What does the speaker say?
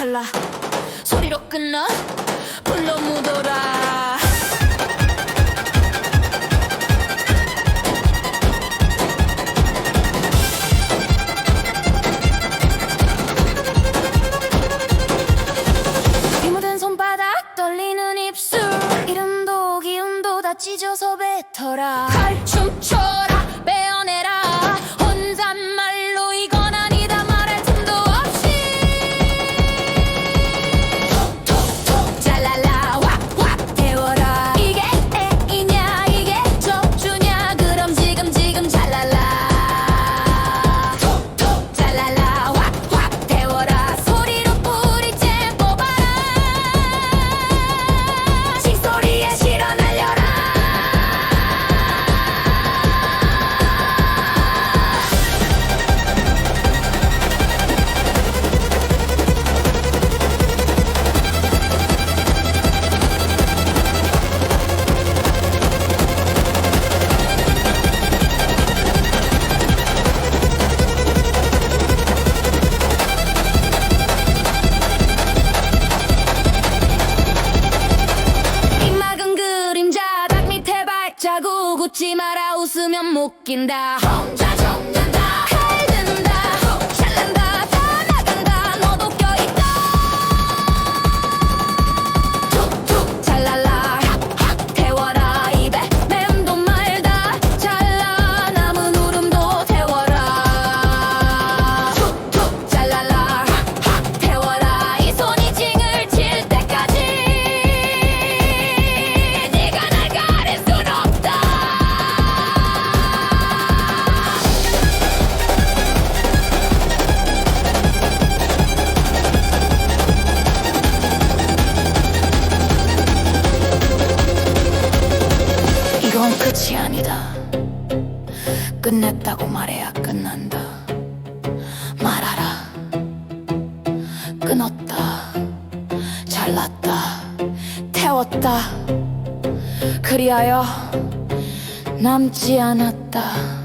찰나 소리로 끝나 불러 묻어라. 이모된 손바닥 떨리는 입술. 이름도 기운도 다 찢어서 뱉어라. 칼춤춰. 웃지 마라 웃으면 못 낀다. 아니다 끝냈다고 말해야 끝난다. 말하라. 끊었다. 잘났다. 태웠다. 그리하여 남지 않았다.